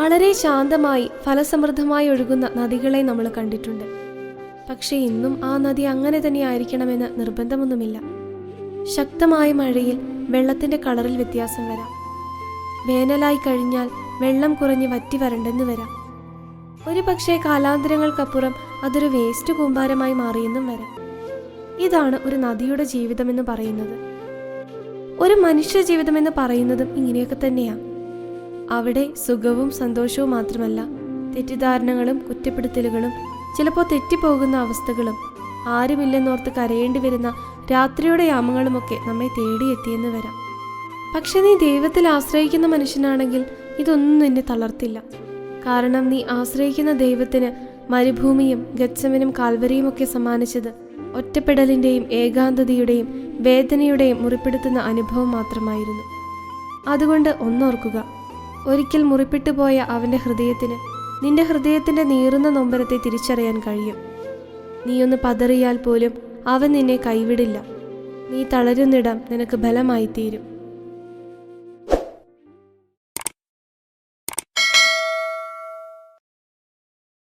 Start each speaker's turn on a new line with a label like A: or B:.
A: വളരെ ശാന്തമായി ഫലസമൃദ്ധമായി ഒഴുകുന്ന നദികളെ നമ്മൾ കണ്ടിട്ടുണ്ട്. പക്ഷേ ഇന്നും ആ നദി അങ്ങനെ തന്നെ ആയിരിക്കണമെന്ന് നിർബന്ധമൊന്നുമില്ല. ശക്തമായ മഴയിൽ വെള്ളത്തിന്റെ കളറിൽ വ്യത്യാസം വരാം. വേനലായി കഴിഞ്ഞാൽ വെള്ളം കുറഞ്ഞ് വറ്റി വരണ്ടെന്ന് വരാം. ഒരു പക്ഷേ കാലാന്തരങ്ങൾക്കപ്പുറം അതൊരു വേസ്റ്റ് കൂമ്പാരമായി മാറിയെന്നും വരാം. ഇതാണ് ഒരു നദിയുടെ ജീവിതമെന്ന് പറയുന്നത്. ഒരു മനുഷ്യ ജീവിതമെന്ന് പറയുന്നതും ഇങ്ങനെയൊക്കെ തന്നെയാണ് അവിടെ സുഖവും സന്തോഷവും മാത്രമല്ല തെറ്റിദ്ധാരണകളും കുറ്റപ്പെടുത്തലുകളും ചിലപ്പോൾ തെറ്റിപ്പോകുന്ന അവസ്ഥകളും ആരുമില്ലെന്നോർത്ത് കരയേണ്ടി വരുന്ന രാത്രിയുടെ യാമങ്ങളുമൊക്കെ നമ്മെ തേടിയെത്തിയെന്ന് വരാം. പക്ഷെ നീ ദൈവത്തിൽ ആശ്രയിക്കുന്ന മനുഷ്യനാണെങ്കിൽ ഇതൊന്നും നിന്നെ തളർത്തില്ല. കാരണം നീ ആശ്രയിക്കുന്ന ദൈവത്തിന് മരുഭൂമിയും ഗച്ചമനും കാൽവരിയും ഒക്കെ സമ്മാനിച്ചത് ഒറ്റപ്പെടലിന്റെയും ഏകാന്തതയുടെയും വേദനയുടെയും മുറിപ്പെടുത്തുന്ന അനുഭവം മാത്രമായിരുന്നു. അതുകൊണ്ട് ഒന്നോർക്കുക ഒരിക്കൽ മുറിപ്പെട്ടു പോയ അവന്റെ ഹൃദയത്തിന് നിന്റെ ഹൃദയത്തിന്റെ നീറുന്ന നൊമ്പരത്തെ തിരിച്ചറിയാൻ കഴിയും. നീയൊന്ന് പതറിയാൽ പോലും അവൻ നിന്നെ കൈവിടില്ല. നീ തളരുന്നിടം നിനക്ക് ബലമായി തീരും